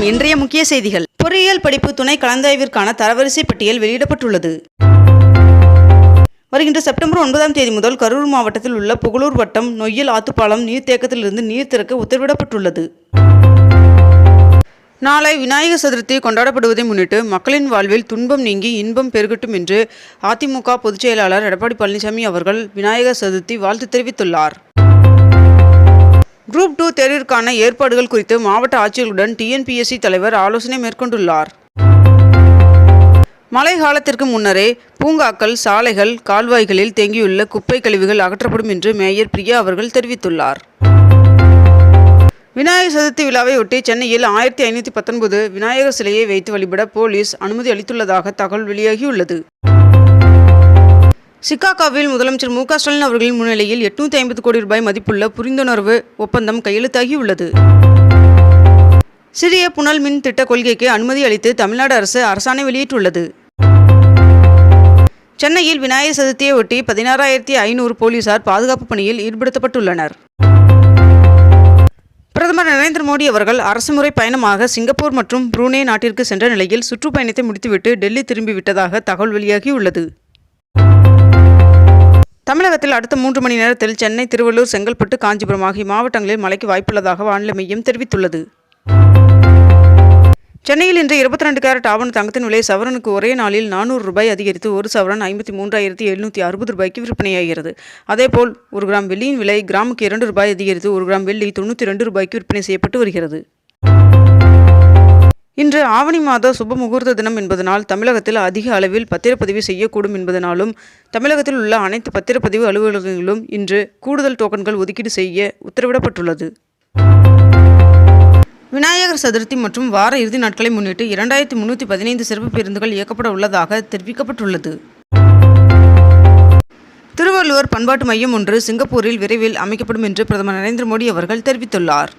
வணக்கம் இன்றைய முக்கிய செய்திகள். பொறியியல் படிப்பு துணை கலந்தாய்விற்கான தரவரிசை பட்டியல் வெளியிடப்பட்டுள்ளது. வருகின்ற செப்டம்பர் ஒன்பதாம் தேதி முதல் கரூர் மாவட்டத்தில் உள்ள புகழூர் வட்டம் நொய்யல் ஆத்துப்பாலம் நீர்த்தேக்கத்திலிருந்து நீர் திறக்க உத்தரவிடப்பட்டுள்ளது. நாளை விநாயகர் சதுர்த்தி கொண்டாடப்படுவதை முன்னிட்டு மக்களின் வாழ்வில் துன்பம் நீங்கி இன்பம் பெருகட்டும் என்று அதிமுக பொதுச்செயலாளர் எடப்பாடி பழனிசாமி அவர்கள் விநாயகர் சதுர்த்தி வாழ்த்து தெரிவித்துள்ளார். குரூப் டூ தேர்விற்கான ஏற்பாடுகள் குறித்து மாவட்ட ஆட்சியர்களுடன் டிஎன்பிஎஸ்சி தலைவர் ஆலோசனை மேற்கொண்டுள்ளார். மழை காலத்திற்கு முன்னரே பூங்காக்கள் சாலைகள் கால்வாய்களில் தேங்கியுள்ள குப்பை கழிவுகள் அகற்றப்படும் என்று மேயர் பிரியா அவர்கள் தெரிவித்துள்ளார். விநாயகர் சதுர்த்தி விழாவையொட்டி சென்னையில் ஆயிரத்தி ஐநூற்றி பத்தொன்பது விநாயகர் சிலையை வைத்து வழிபட போலீஸ் அனுமதி அளித்துள்ளதாக தகவல் வெளியாகியுள்ளது. சிகாகோவில் முதலமைச்சர் மு க ஸ்டாலின் அவர்களின் முன்னிலையில் எட்நூத்தி ஐம்பது கோடி ரூபாய் மதிப்புள்ள புரிந்துணர்வு ஒப்பந்தம் கையெழுத்தாகியுள்ளது. சிறிய புனல் மின் திட்ட கொள்கைக்கு அனுமதி அளித்து தமிழ்நாடு அரசு அரசாணை வெளியிட்டுள்ளது. சென்னையில் விநாயகர் சதுர்த்தியை ஒட்டி பதினாறாயிரத்தி ஐநூறு போலீசார் பாதுகாப்பு பணியில் ஈடுபடுத்தப்பட்டுள்ளனர். பிரதமர் நரேந்திர மோடி அவர்கள் அரசுமுறை பயணமாக சிங்கப்பூர் மற்றும் புரூனே நாட்டிற்கு சென்ற நிலையில் சுற்றுப்பயணத்தை முடித்துவிட்டு டெல்லி திரும்பிவிட்டதாக தகவல் வெளியாகியுள்ளது. தமிழகத்தில் அடுத்த மூன்று மணி நேரத்தில் சென்னை திருவள்ளூர் செங்கல்பட்டு காஞ்சிபுரம் ஆகிய மாவட்டங்களில் மழைக்கு வாய்ப்புள்ளதாக வானிலை மையம் தெரிவித்துள்ளது. சென்னையில் இன்று இருபத்தி ரெண்டு கேரட் ஆவண தங்கத்தின் விலை சவரனுக்கு ஒரே நாளில் நானூறு ரூபாய் அதிகரித்து ஒரு சவரன் ஐம்பத்தி மூன்றாயிரத்தி எழுநூற்றி அறுபது ரூபாய்க்கு விற்பனையாகிறது. அதேபோல் ஒரு கிராம் வெள்ளியின் விலை கிராமுக்கு இரண்டு ரூபாய் அதிகரித்து ஒரு கிராம் வெள்ளி தொண்ணூற்றி ரெண்டு ரூபாய்க்கு விற்பனை செய்யப்பட்டு வருகிறது. இன்று ஆவணி மாத சுப முகூர்த்த தினம் என்பதனால் தமிழகத்தில் அதிக அளவில் பத்திரப்பதிவு செய்யக்கூடும் என்பதனாலும் தமிழகத்தில் உள்ள அனைத்து பத்திரப்பதிவு அலுவலகங்களிலும் இன்று கூடுதல் டோக்கன்கள் ஒதுக்கீடு செய்ய உத்தரவிடப்பட்டுள்ளது. விநாயகர் சதுர்த்தி மற்றும் வார இறுதி நாட்களை முன்னிட்டு இரண்டாயிரத்தி முன்னூற்றி பதினைந்து சிறப்பு பேருந்துகள் இயக்கப்பட உள்ளதாக தெரிவிக்கப்பட்டுள்ளது. திருவள்ளுவர் பண்பாட்டு மையம் ஒன்று சிங்கப்பூரில் விரைவில் அமைக்கப்படும் என்று பிரதமர் நரேந்திர மோடி அவர்கள் தெரிவித்துள்ளார்.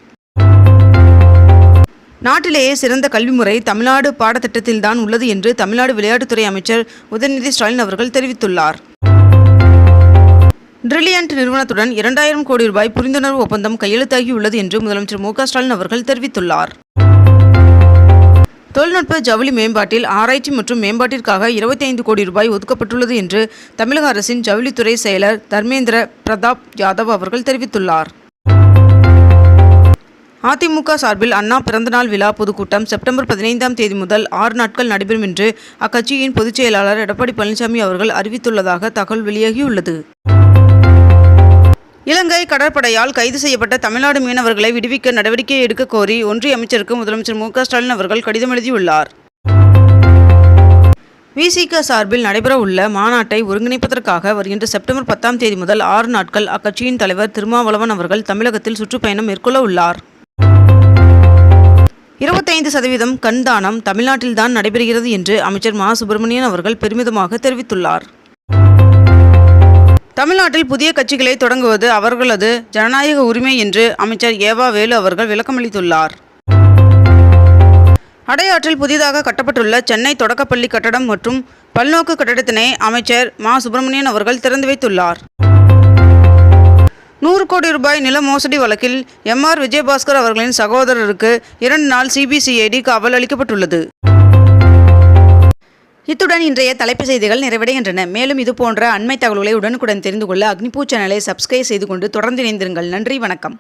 நாட்டிலேயே சிறந்த கல்வி முறை தமிழ்நாடு பாடத்திட்டத்தில்தான் உள்ளது என்று தமிழ்நாடு விளையாட்டுத்துறை அமைச்சர் உதயநிதி ஸ்டாலின் அவர்கள் தெரிவித்துள்ளார். பிரில்லியன்ட் நிறுவனத்துடன் இரண்டாயிரம் கோடி ரூபாய் புரிந்துணர்வு ஒப்பந்தம் கையெழுத்தாகியுள்ளது என்று முதலமைச்சர் மு ஸ்டாலின் அவர்கள் தெரிவித்துள்ளார். தொழில்நுட்ப ஜவுளி மேம்பாட்டில் ஆராய்ச்சி மற்றும் மேம்பாட்டிற்காக இருபத்தி ஐந்து கோடி ரூபாய் ஒதுக்கப்பட்டுள்ளது என்று தமிழக அரசின் ஜவுளித்துறை செயலர் தர்மேந்திர பிரதாப் யாதவ் அவர்கள் தெரிவித்துள்ளார். அதிமுக சார்பில் அண்ணா பிறந்தநாள் விழா பொதுக்கூட்டம் செப்டம்பர் பதினைந்தாம் தேதி முதல் ஆறு நாட்கள் நடைபெறும் என்று அக்கட்சியின் பொதுச் செயலாளர் எடப்பாடி பழனிசாமி அவர்கள் அறிவித்துள்ளதாக தகவல் வெளியாகியுள்ளது. இலங்கை கடற்படையால் கைது செய்யப்பட்ட தமிழ்நாடு மீனவர்களை விடுவிக்க நடவடிக்கை எடுக்க கோரி ஒன்றிய அமைச்சருக்கு முதலமைச்சர் மு ஸ்டாலின் அவர்கள் கடிதம் எழுதியுள்ளார். விசிக சார்பில் நடைபெறவுள்ள மாநாட்டை ஒருங்கிணைப்பதற்காக வருகின்ற செப்டம்பர் பத்தாம் தேதி முதல் ஆறு நாட்கள் அக்கட்சியின் தலைவர் திருமாவளவன் அவர்கள் தமிழகத்தில் சுற்றுப்பயணம் மேற்கொள்ள உள்ளார். இருபத்தைந்து சதவீதம் கண் தானம் தமிழ்நாட்டில்தான் நடைபெறுகிறது என்று அமைச்சர் மா. சுப்பிரமணியன் அவர்கள் பெருமிதமாக தெரிவித்துள்ளார். தமிழ்நாட்டில் புதிய கட்சிகளை தொடங்குவது அவர்களது ஜனநாயக உரிமை என்று அமைச்சர் ஏவா வேலு அவர்கள் விளக்கமளித்துள்ளார். அடையாற்றில் புதிதாக கட்டப்பட்டுள்ள சென்னை தொடக்கப்பள்ளி கட்டடம் மற்றும் பல்நோக்கு கட்டடத்தினை அமைச்சர் மா. சுப்பிரமணியன் அவர்கள் திறந்து வைத்துள்ளார். நூறு கோடி ரூபாய் நில மோசடி வழக்கில் எம்ஆர் விஜயபாஸ்கர் அவர்களின் சகோதரருக்கு இரண்டு நாள் சிபிசிஐடி காவல் அளிக்கப்பட்டுள்ளது. இத்துடன் இன்றைய தலைப்பு செய்திகள் நிறைவடைகின்றன. மேலும் இதுபோன்ற அண்மை தகவல்களை உடனுக்குடன் தெரிந்து கொள்ள அக்னிபூ சேனலை சப்ஸ்கிரைப் செய்து கொண்டு தொடர்ந்து இணைந்திருங்கள். நன்றி வணக்கம்.